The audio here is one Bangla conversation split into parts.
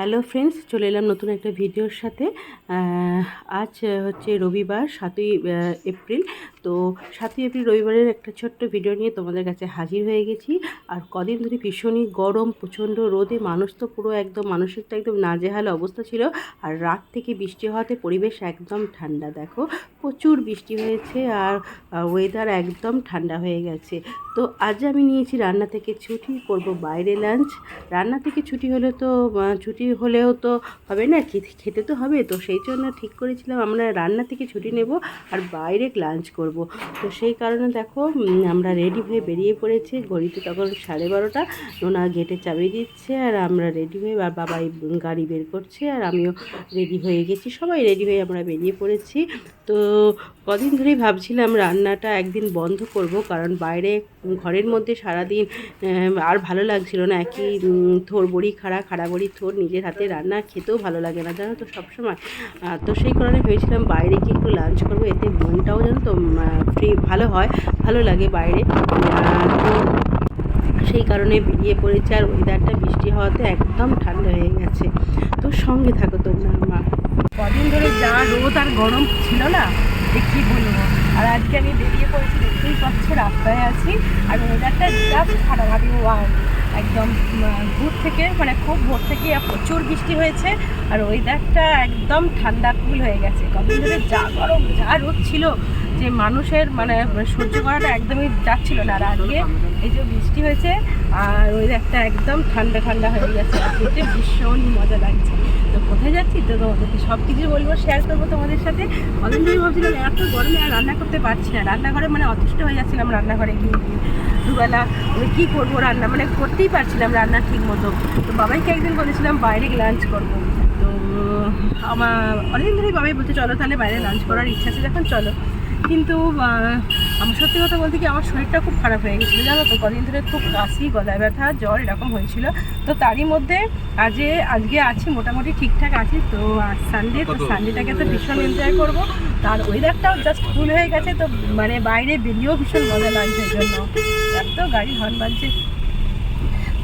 হ্যালো ফ্রেন্ডস চলে এলাম নতুন একটা ভিডিওর সাথে। আজ হচ্ছে রবিবার সাতই এপ্রিল। তো সাতই এপ্রিল রবিবারের একটা ছোট্ট ভিডিও নিয়ে তোমাদের কাছে হাজির হয়ে গেছি। আর কদিন ধরে ভীষণই গরম, প্রচণ্ড রোদে মানুষ তো পুরো একদম মানুষের তো একদম নাজেহাল অবস্থা ছিল। আর রাত থেকে বৃষ্টি হওয়াতে পরিবেশ একদম ঠান্ডা, দেখো। প্রচুর বৃষ্টি হয়েছে আর ওয়েদার একদম ঠান্ডা হয়ে গেছে। তো আজ আমি নিয়েছি রান্না থেকে ছুটি, করব বাইরে লাঞ্চ রান্না থেকে ছুটি হলে তো ছুটি হলেও তো হবে না, খেতে তো হবে। তো সেই জন্য ঠিক করেছিলাম আমরা রান্না থেকে ছুটি নেব আর বাইরে লাঞ্চ করব। তো সেই কারণে দেখো আমরা রেডি হয়ে বেরিয়ে পড়েছি। ঘড়িতে তখন সাড়ে বারোটা। ওনা গেটে চাবি দিচ্ছে আর আমরা রেডি হয়ে আর বাবাই গাড়ি বের করছে আর আমিও রেডি হয়ে গেছি। সবাই রেডি হয়ে আমরা বেরিয়ে পড়েছি। তো কদিন ধরেই ভাবছিলাম রান্নাটা একদিন বন্ধ করব কারণ বাইরে ঘরের মধ্যে সারাদিন আর ভালো লাগছিল না। একই থোর বড়ি খাড়া খাড়া বড়ি থোর নিজের হাতে রান্না খেতেও ভালো লাগে না, জানো তো সবসময়। তো সেই কারণে ভেবেছিলাম বাইরে গিয়ে একটু লাঞ্চ করব। এতে মনটাও যেন তো ফ্রি ভালো হয়, ভালো লাগে বাইরে। তো সেই কারণে বেরিয়ে পড়েছে আর ওয়েদারটা বৃষ্টি হওয়াতে একদম ঠান্ডা হয়ে গেছে। তো সঙ্গে থাকো তোমরা, মা। কদিন ধরে যা রোদ আর গরম ছিল না যে কী বলব? আর আজকে আমি বেরিয়ে পড়েছি, দেখতেই পাচ্ছ, রাস্তায় আছি। আর ওয়েদারটা জাস্ট খারাপ, আমি ওয়াও একদম দূর থেকে মানে খুব ভোর থেকে প্রচুর বৃষ্টি হয়েছে। আর ওয়েদারটা একদম ঠান্ডা কুল হয়ে গেছে। কদিন ধরে যা গরম, যা রোদ ছিল যে মানুষের মানে সহ্য করাটা একদমই যাচ্ছিল না। আর আজকে এই যে বৃষ্টি হয়েছে, আর ওয়েদারটা একদম ঠান্ডা ঠান্ডা হয়ে গেছে। আর যেতে ভীষণ মজা লাগছে। তো কোথায় যাচ্ছি? তো তোমাদেরকে সব কিছু বলব শেয়ার করব তোমাদের সাথে। অনেক দিন ভাবছিলাম, এত গরমে আর রান্না করতে পারছি না। রান্নাঘরে মানে অতিষ্ঠ হয়ে যাচ্ছিলাম রান্নাঘরে গিয়ে গিয়ে। দুবেলা মানে কী করব রান্না? মানে করতেই পারছিলাম রান্না ঠিক মতো তো বাবাইকে একদিন বলেছিলাম, বাইরে লাঞ্চ করব। তো আমার, অনেকদিন ধরেই বাবাই বলতে চলো তাহলে বাইরে লাঞ্চ করার ইচ্ছা আছে যখন চলো। কিন্তু আমার সত্যি কথা বলতে কি আমার শরীরটা খুব খারাপ হয়ে গেছিল জানো তো? কদিন ধরে খুব কাশি গলায় ব্যথা জ্বর এরকম হয়েছিল। তো তারই মধ্যে আজে আজকে আছি মোটামুটি ঠিকঠাক আছি। তো আজ সানডে তো সানডেটাকে তো ভীষণ এনজয় করব। তার ওয়েদারটাও জাস্ট ফুল হয়ে গেছে তো মানে বাইরে বেরিয়েও ভীষণ মজা লাগছে জন্য। এত গাড়ি হর্ন বাজছে।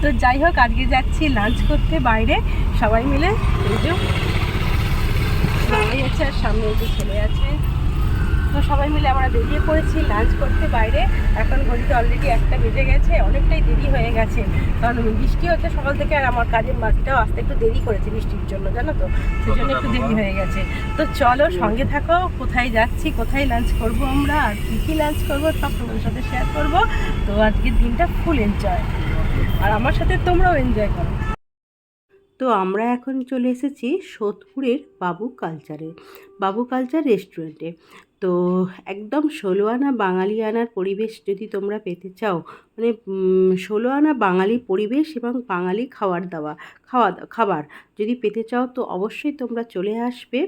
তো যাই হোক আজকে যাচ্ছি লাঞ্চ করতে বাইরে। সবাই মিলে এই যে সবাই আছে আর সামনে যে ছেলে আছে। তো সবাই মিলে আমরা বেরিয়ে পড়েছি লাঞ্চ করতে বাইরে। এখন ঘড়িতে অলরেডি একটা বেজে গেছে অনেকটাই দেরি হয়ে গেছে। কারণ বৃষ্টি হচ্ছে সকাল থেকে আর আমার কাজের মাঝটাও আসতে একটু দেরি করেছে বৃষ্টির জন্য জানো তো? সেজন্য একটু দেরি হয়ে গেছে। তো চলো সঙ্গে থাকো কোথায় যাচ্ছি কোথায় লাঞ্চ করব আমরা আর কী কী লাঞ্চ করব সব তোমাদের সাথে শেয়ার করব। তো আজকের দিনটা ফুল এনজয় আর আমার সাথে তোমরাও এনজয় করো। তো আমরা এখন চলে এসেছি সোদপুরের বাবু কালচারে বাবু কালচার রেস্টুরেন্টে তো একদম ষোলো আনা বাঙালি আনার পরিবেশ যদি তোমরা পেতে চাও মানে ষোলো আনা বাঙালি পরিবেশ এবং বাঙালি খাওয়ার দাওয়া, খাওয়া, খাবার যদি পেতে চাও তো অবশ্যই তোমরা চলে আসবে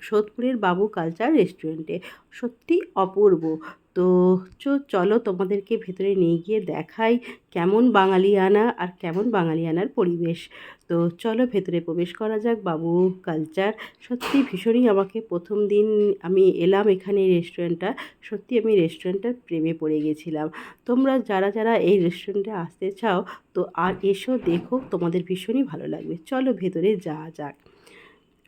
সোদপুরের বাবু কালচার রেস্টুরেন্টে। সত্যি অপূর্ব। তো চলো তোমাদেরকে ভেতরে নিয়ে গিয়ে দেখাই কেমন বাঙালিয়ানা আর কেমন বাঙালিয়ানার পরিবেশ। তো চলো ভেতরে প্রবেশ করা যাক, বাবু কালচার সত্যি ভীষণই আমাকে প্রথম দিন আমি এলাম এখানে এই রেস্টুরেন্টটা সত্যি আমি রেস্টুরেন্টটার প্রেমে পড়ে গেছিলাম। তোমরা যারা যারা এই রেস্টুরেন্টে আসতে চাও, তো আর এসো, দেখো তোমাদের ভীষণই ভালো লাগবে। চলো ভেতরে যাওয়া যাক।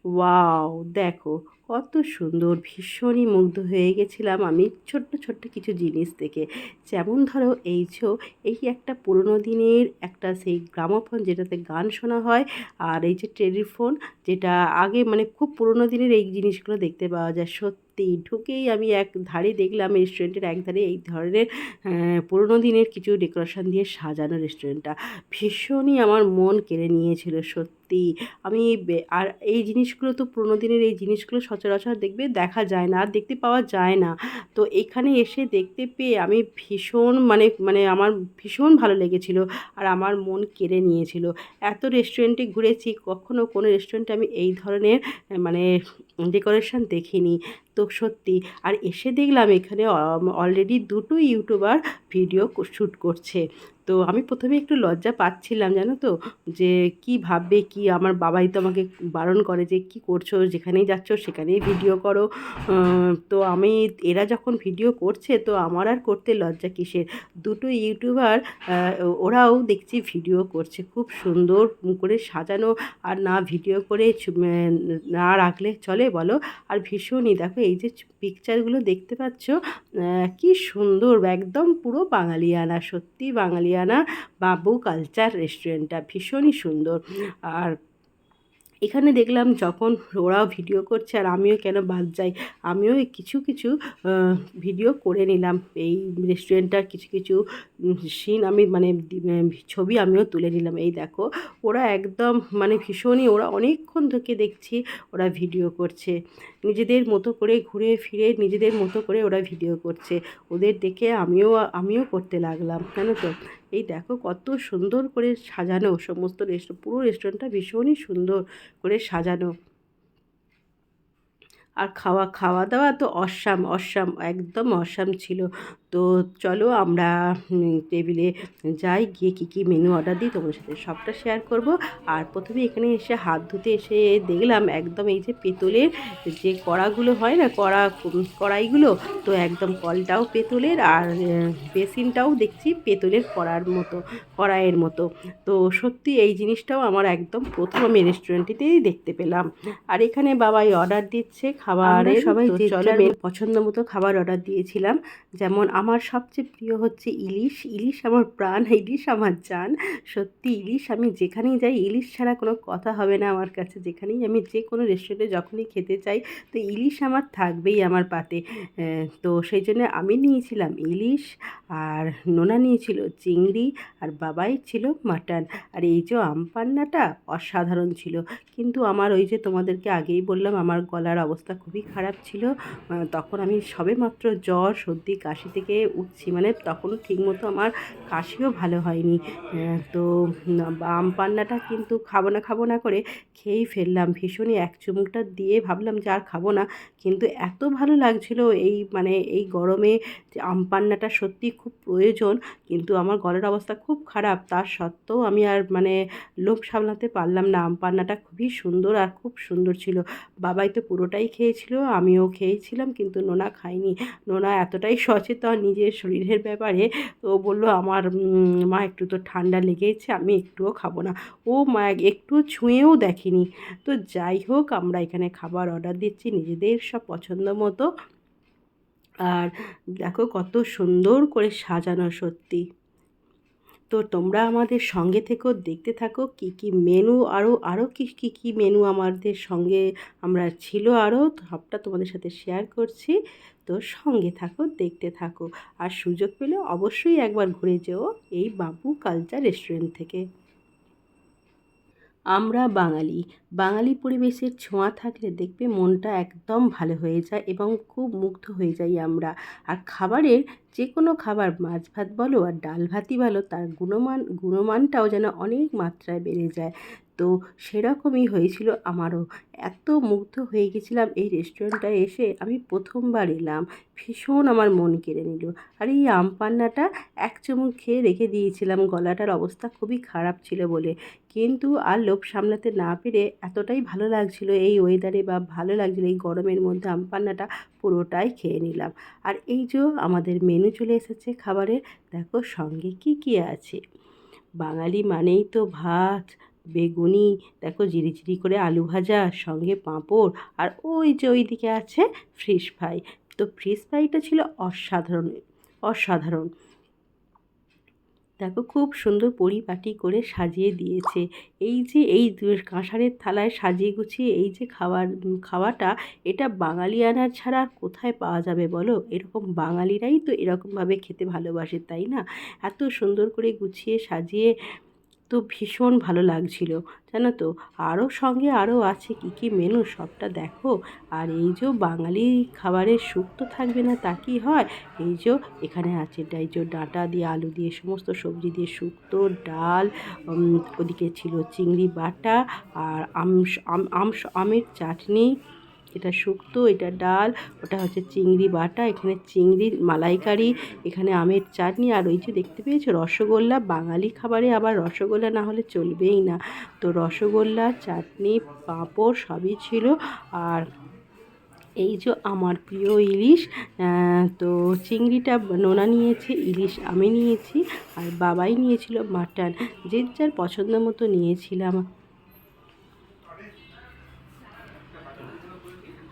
ওয়াও, দেখো কত সুন্দর, ভীষণই মুগ্ধ হয়ে গেছিলাম আমি ছোট্ট ছোট্ট কিছু জিনিস দেখে যেমন ধরো এই যে এই একটা পুরনো দিনের একটা সেই গ্রামোফোন যেটাতে গান শোনা হয় আর এই যে টেলিফোন যেটা আগে মানে খুব পুরনো দিনের এই জিনিসগুলো দেখতে পাওয়া যায়। সত্যি ঢুকেই আমি এক ধারে দেখলাম রেস্টুরেন্টের এক ধারে এই ধরনের পুরোনো দিনের কিছু ডেকোরেশন দিয়ে সাজানো রেস্টুরেন্টটা। ভীষণই আমার মন কেড়ে নিয়েছিল, সত্যি। আমি আর এই জিনিসগুলো তো পুরোনো দিনের এই জিনিসগুলো সচরাচর দেখবে দেখা যায় না, আর দেখতে পাওয়া যায় না। তো এখানে এসে দেখতে পেয়ে আমি ভীষণ মানে মানে আমার ভীষণ ভালো লেগেছিল আর আমার মন কেড়ে নিয়েছিল। এত রেস্টুরেন্টে ঘুরেছি, কখনো কোনো রেস্টুরেন্টে আমি এই ধরনের মানে ডেকোরেশন দেখিনি। তো সত্যি। আর এসে দেখলাম এখানে অলরেডি দুটো ইউটিউবার ভিডিও শ্যুট করছে। তো আমি প্রথমে একটু লজ্জা পাচ্ছিলাম, জানো তো? যে কি ভাববে, কি? আমার বাবাই তো আমাকে বারণ করে যে, কি করছ? যেখানেই যাচ্ছ, সেখানেই ভিডিও করো। তো আমি, এরা যখন ভিডিও করছে, তো আমার আর করতে লজ্জা কিসের? দুটো ইউটিউবার ওরাও দেখছি ভিডিও করছে। খুব সুন্দর করে সাজানো, আর না ভিডিও করে না রাখলে চলে, বলো? আর ভীষণই, দেখো, এই যে পিকচারগুলো দেখতে পাচ্ছ কি সুন্দর, একদম পুরো বাঙালিয়ানা, সত্যি বাঙালিয়ানা বাবু কালচার রেস্টুরেন্টটা ভীষণই সুন্দর। আর এখানে দেখলাম যখন ওরাও ভিডিও করছে আর আমিও কেন বাদ যাই, আমিও কিছু কিছু ভিডিও করে নিলাম। এই রেস্টুরেন্টটার কিছু কিছু সিন আমি মানে ছবি আমিও তুলে নিলাম। এই দেখো, ওরা একদম মানে ভীষণই, ওরা অনেকক্ষণ থেকে দেখছি ওরা ভিডিও করছে। নিজেদের মতো করে ঘুরে ফিরে, নিজেদের মতো করে ওরা ভিডিও করছে। ওদের দেখে আমিও আমিও করতে লাগলাম, জানো তো। এই দেখো কত সুন্দর করে সাজানো, সমস্ত রেস্টুরেন্ট পুরো রেস্টুরেন্টটা ভীষণই সুন্দর করে সাজানো। আর খাওয়া খাওয়া দাওয়া তো অসাম অসাম, একদম অসাম ছিল। তো চলো আমরা টেবিলে যাই গিয়ে কী কী মেনু অর্ডার দিই তোমাদের সাথে সবটা শেয়ার করব। আর প্রথমে এখানে এসে হাত ধুতে এসে দেখলাম একদম এই যে পেতলের যে কড়াগুলো হয় না কড়া কড়াইগুলো তো একদম কলটাও পেতলের আর বেসিনটাও দেখছি পেতলের কড়ার মতো কড়াইয়ের মতো। তো সত্যি এই জিনিসটাও আমার একদম প্রথম আমি রেস্টুরেন্টটিতেই দেখতে পেলাম। আর এখানে বাবাই অর্ডার দিচ্ছে খাবারের সবাই চলো পছন্দ মতো খাবার অর্ডার দিয়েছিলাম যেমন আমার সবচেয়ে প্রিয় হচ্ছে ইলিশ। ইলিশ আমার প্রাণ, ইলিশ আমার জান। সত্যি ইলিশ আমি যেখানেই যাই, ইলিশ ছাড়া কোনো কথা হবে না আমার কাছে। যেখানেই আমি যে কোনো রেস্টুরেন্টে যখনই খেতে চাই, তো ইলিশ আমার থাকবেই আমার পাতে। তো সেই জন্য আমি নিয়েছিলাম ইলিশ আর নোনা নিয়েছিল চিংড়ি আর বাবাই ছিল মাটন। আর এই যে আম পান্নাটা অসাধারণ ছিল। কিন্তু আমার ওই যে তোমাদেরকে আগেই বললাম, আমার গলার অবস্থা খুবই খারাপ ছিল। তখন আমি সবে মাত্র জ্বর, সর্দি, কাশি থেকে উঠছি। মানে তখনও ঠিকমতো আমার কাশিও ভালো হয়নি। তো আম পান্নাটা কিন্তু খাব না খাব না করে খেয়েই ফেললাম। ভীষণই এক চুমুকটা দিয়ে ভাবলাম যে আর খাব না। কিন্তু এত ভালো লাগছিল এই মানে এই গরমে যে আম পান্নাটা সত্যি খুব প্রয়োজন। কিন্তু আমার গলার অবস্থা খুব খারাপ। তার সত্ত্বেও আমি আর মানে লোভ সামলাতে পারলাম না। আম পান্নাটা খুবই সুন্দর আর খুব সুন্দর ছিল। বাবাই তো পুরোটাই খেয়েছিল, আমিও খেয়েছিলাম কিন্তু নোনা খাইনি। নোনা এতটাই সচেতন নিজের শরীরের ব্যাপারে। তো বলল, আমার মা একটু তো ঠান্ডা লেগেছে, আমি একটুও খাব না। ও মা একটু ছুঁয়েও দেখেনি। তো যাই হোক, আমরা এখানে খাবার অর্ডার দিচ্ছি নিজেদের সব পছন্দ মতো। আর দেখো কত সুন্দর করে সাজানো সত্যি। তো তোমরা আমাদের সঙ্গে থেকেও দেখতে থাকো কি কি মেনু আরও আরও কি কি কি মেনু আমাদের সঙ্গে আমরা ছিল আরও সবটা তোমাদের সাথে শেয়ার করছি। তো সঙ্গে থাকো, দেখতে থাকো। আর সুযোগ পেলে অবশ্যই একবার ঘুরে যেও এই বাবু কালচার রেস্টুরেন্ট থেকে। আমরা বাঙালি। বাঙালি পরিবেশের ছোঁয়া থাকলে দেখবে মনটা একদম ভালো হয়ে যায় এবং খুব মুগ্ধ হয়ে যাই আমরা। আর খাবারের যে কোনো খাবার, মাছ ভাত বলো আর ডাল ভাতই বলো, তার গুণমান, গুণমানটাও যেন অনেক মাত্রায় বেড়ে যায়। তো সেরকমই হয়েছিল আমারও। এত মুগ্ধ হয়ে গেছিলাম এই রেস্টুরেন্টটায় এসে, আমি প্রথমবার এলাম। ভীষণ আমার মন কেড়ে নিল। আর এই আম পান্নাটা এক চুমুক খেয়ে রেখে দিয়েছিলাম। গলাটার অবস্থা খুবই খারাপ ছিল বলে। কিন্তু আর লোভ সামলাতে না পেরে এতটাই ভালো লাগছিল এই ওয়েদারে বা ভালো লাগছিল এই গরমের মধ্যে আম পান্নাটা পুরোটাই খেয়ে নিলাম। আর এই যে আমাদের মেনু চলে এসেছে খাবারের, দেখো সঙ্গে কি কি আছে। বাঙালি মানেই তো ভাত, বেগুনি, দেখো জিরিজিরি করে আলু ভাজা, সঙ্গে পাঁপড়, আর ওই যে ওইদিকে আছে ফ্রিশ ফ্রাই তো ফ্রিশ ফ্রাইটা ছিল অসাধারণ অসাধারণ। দেখো খুব সুন্দর পরিপাটি করে সাজিয়ে দিয়েছে। এই যে এই কাঁসারের থালায় সাজিয়ে গুছিয়ে এই যে খাবার খাওয়াটা, এটা বাঙালিয়ানা ছাড়া আর কোথায় পাওয়া যাবে বলো? এরকম বাঙালিরাই তো এরকমভাবে খেতে ভালোবাসে, তাই না? এত সুন্দর করে গুছিয়ে সাজিয়ে তো ভীষণ ভালো লাগছিল, জানো তো? আরও সঙ্গে আরও আছে কী কী মেনু সবটা দেখো। আর এই যে বাঙালি খাবারের সুখ তো থাকবে না, তা কি হয়? এই যে এখানে আছে এই যে ডাঁটা দিয়ে, আলু দিয়ে, সমস্ত সবজি দিয়ে, শুক্তো, ডাল ওদিকে ছিল চিংড়ি বাটা, আর আম আম আমের চাটনি এটা শুক্তো, এটা ডাল, ওটা হচ্ছে চিংড়ি বাটা, এখানে চিংড়ির মালাইকারি, এখানে আমের চাটনি, আর ওই যে দেখতে পেয়েছ রসগোল্লা, বাঙালি খাবারে আবার রসগোল্লা না হলে চলবেই না। তো রসগোল্লা, চাটনি, পাঁপড় সবই ছিল, আর এই যে আমার প্রিয় ইলিশ তো চিংড়িটা নোনা নিয়েছে, ইলিশ আমি নিয়েছি, আর বাবাই নিয়েছিল মাটন। যে যার পছন্দ মতো নিয়েছিলাম।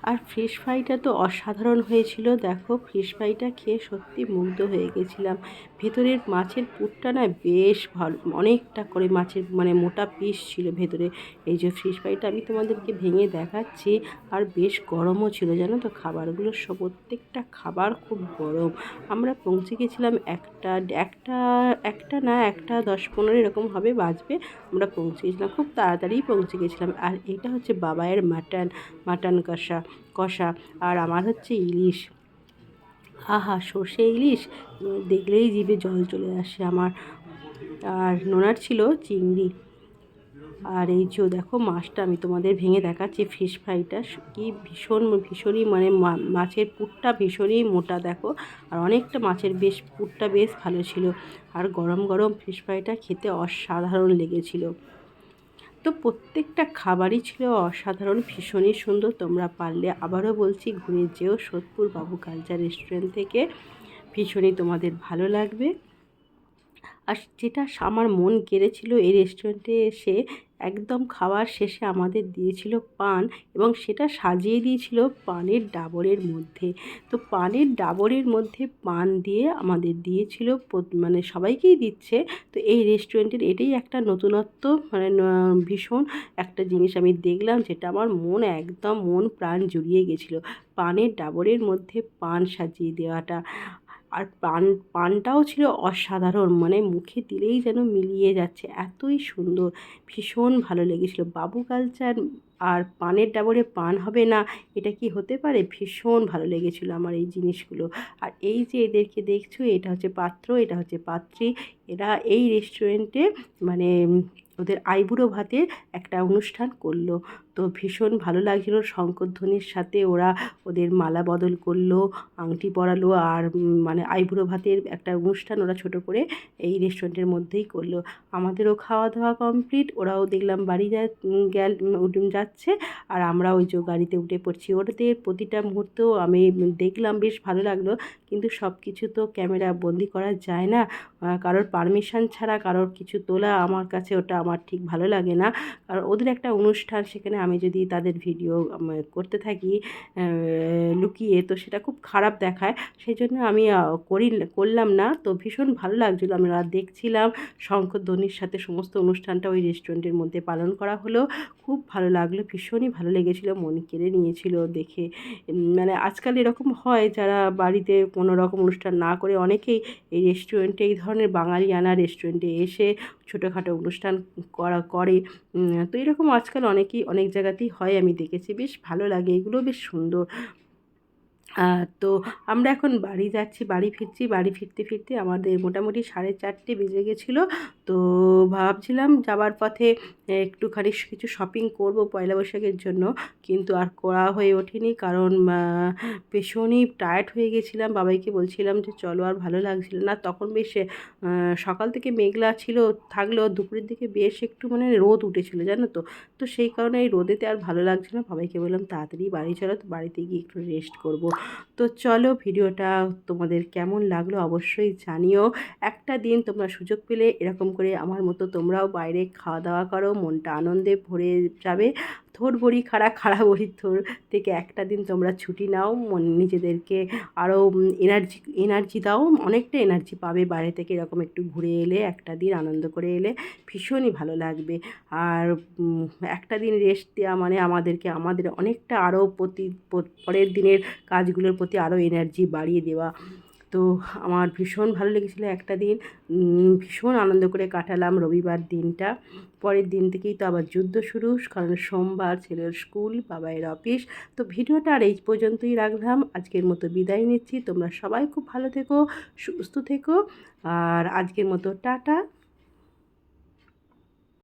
আর ফিশ ফ্রাইটা তো অসাধারণ হয়েছিল। দেখো ফিশ ফ্রাইটা খেয়ে সত্যি মুগ্ধ হয়ে গেছিলাম। ভেতরের মাছের পুরটা না বেশ ভালো, অনেকটা করে মাছের মানে মোটা পিস ছিল ভেতরে। এই যে ফিশ ফ্রাইটা আমি তোমাদেরকে ভেঙে দেখাচ্ছি, আর বেশ গরমও ছিল, জানো তো? খাবারগুলো সব প্রত্যেকটা খাবার খুব গরম। আমরা পৌঁছে গেছিলাম একটা একটা একটা না একটা দশ পনেরো এরকম হবে বাজবে, আমরা পৌঁছে গেছিলাম, খুব তাড়াতাড়ি পৌঁছে গেছিলাম। আর এটা হচ্ছে বাবায়ের মাটন মাটন কষা। কষা আর আমার হচ্ছে ইলিশ। আহা, সর্ষে ইলিশ? দেখলেই জিভে জল চলে আসে আমার। আর নোনার ছিল চিংড়ি। আর এই যে দেখো, মাছটা আমি তোমাদের ভেঙে দেখাচ্ছি ফিশ ফ্রাইটা কি ভীষণ, ভীষণই মানে মাছের পুরটা ভীষণই মোটা, দেখো। আর অনেকটা মাছের বেশ, পুরটা বেশ ভালো ছিল। আর গরম গরম ফিশ ফ্রাইটা খেতে অসাধারণ লেগেছিল। তো প্রত্যেকটা খাবারই ছিল অসাধারণ, ভীষণই সুন্দর। তোমরা পারলে আবারও বলছি ঘুরে যেও সোদপুর বাবু কালচার রেস্টুরেন্ট থেকে। ভীষণই তোমাদের ভালো লাগবে। আর যেটা আমার মন কেড়েছিল এই রেস্টুরেন্টে এসে একদম খাওয়ার শেষে আমাদের দিয়েছিল পান এবং সেটা সাজিয়ে দিয়েছিল পানের ডাবরের মধ্যে। তো পানের ডাবরের মধ্যে পান দিয়ে আমাদের দিয়েছিল মানে সবাইকেই দিচ্ছে। তো এই রেস্টুরেন্টের এটাই একটা নতুনত্ব মানে ভীষণ একটা জিনিস আমি দেখলাম যেটা আমার মন একদম মন প্রাণ জুড়িয়ে গেছিল। পানের ডাবরের মধ্যে পান সাজিয়ে দেওয়াটা। আর পান, পানটাও ছিল অসাধারণ। মানে মুখে দিলেই যেন মিলিয়ে যাচ্ছে। এতই সুন্দর। ভীষণ ভালো লেগেছিলো। বাবু কালচার আর পানের ডাবরে পান হবে না, এটা কি হতে পারে? ভীষণ ভালো লেগেছিলো আমার এই জিনিসগুলো। আর এই যে এদেরকে দেখছ, এটা হচ্ছে পাত্র, এটা হচ্ছে পাত্রী। এরা এই রেস্টুরেন্টে মানে ওদের আইবুড়ো ভাতের একটা অনুষ্ঠান করল। তো ভীষণ ভালো লাগছিল, শঙ্করধ্বনির সাথে ওরা ওদের মালা বদল করল, আংটি পরালো, আর মানে আইবুড়ো ভাতের একটা অনুষ্ঠান ওরা ছোট করে এই রেস্টুরেন্টের মধ্যেই করল। আমাদেরও খাওয়া দাওয়া কমপ্লিট ওরাও দেখলাম বাড়ি যা গেল উঠে যাচ্ছে। আর আমরা ওই যে গাড়িতে উঠে পড়ছি। ওটাতে প্রতিটা মুহূর্ত আমি দেখলাম, বেশ ভালো লাগল। কিন্তু সব কিছু তো ক্যামেরা বন্দি করা যায় না। কারোর পারমিশন ছাড়া কারোর কিছু তোলা আমার কাছে ওটা আমার ঠিক ভালো লাগে না। কারণ ওদের একটা অনুষ্ঠান, সেখানে আমি যদি তাদের ভিডিও করতে থাকি লুকিয়ে, তো সেটা খুব খারাপ দেখায়। সেই জন্য আমি করি, করলাম না। তো ভীষণ ভালো লাগছিল। আমরা দেখছিলাম শঙ্কর শঙ্করধ্বনির সাথে সমস্ত অনুষ্ঠানটা ওই রেস্টুরেন্টের মধ্যে পালন করা হলো। খুব ভালো লাগল। ভীষণই ভালো লেগেছিলো। মন কেড়ে নিয়েছিল দেখে। মানে আজকাল এরকম হয়, যারা বাড়িতে রকম অনুষ্ঠান না করে অনেকেই এই রেস্টুরেন্টে এই ধরনের বাঙালিয়ানা রেস্টুরেন্টে এসে ছোটোখাটো অনুষ্ঠান করা, করে। তো এরকম আজকাল অনেকেই অনেক জায়গাতেই হয়, আমি দেখেছি। বেশ ভালো লাগে এগুলো বেশ সুন্দর। তো আমরা এখন বাড়ি যাচ্ছি, বাড়ি ফিরছি, বাড়ি ফিরতে ফিরতে আমাদের মোটামুটি সাড়ে চারটে বেজে গেছিল। তো ভাবছিলাম যাবার পথে একটুখানি কিছু শপিং করব পয়লা বৈশাখের জন্য। কিন্তু আর করা হয়ে ওঠেনি কারণ ভীষণই টায়ার্ড হয়ে গেছিলাম। বাবাইকে বলছিলাম যে, চলো আর ভালো লাগছিল না। তখন বেশ সকাল থেকে মেঘলা ছিল, থাকলেও দুপুরের দিকে বেশ একটু মানে রোদ উঠেছিল, জানো তো? তো সেই কারণে এই রোদেতে আর ভালো লাগছিল না। বাবাইকে বললাম, তাড়াতাড়ি বাড়ি চলো, তো বাড়িতে গিয়ে একটু রেস্ট করব। তো চলো ভিডিওটা তোমাদের কেমন লাগল অবশ্যই জানিও। একটা দিন তোমরা সুযোগ পেলে এরকম করে আমার মতো তোমরাও বাইরে খাওয়া দাওয়া করো, মনটা আনন্দে ভরে যাবে। থোর বড়ি খাড়া খাড়া বড়ি থোর থেকে একটা দিন তোমরা ছুটি নাও, মন নিজেদেরকে আরও এনার্জি এনার্জি দাও, অনেকটা এনার্জি পাবে বাইরে থেকে এরকম একটু ঘুরে এলে, একটা দিন আনন্দ করে এলে ভীষণই ভালো লাগবে। আর একটা দিন রেস্ট দেওয়া মানে আমাদেরকে, আমাদের অনেকটা আরও প্রতি, পরের দিনের কাজগুলোর প্রতি আরও এনার্জি বাড়িয়ে দেওয়া। তো আমার ভীষণ ভালো লেগেছিলো একটা দিন। ভীষণ আনন্দ করে কাটালাম রবিবার দিনটা। পরের দিন থেকেই তো আবার যুদ্ধ শুরু, কারণ সোমবার ছেলের স্কুল বাবাইয়ের অফিস। তো ভিডিওটা আর এই পর্যন্তই রাখলাম। আজকের মতো বিদায় নিচ্ছি। তোমরা সবাই খুব ভালো থেকো, সুস্থ থেকো। আর আজকের মতো টাটা।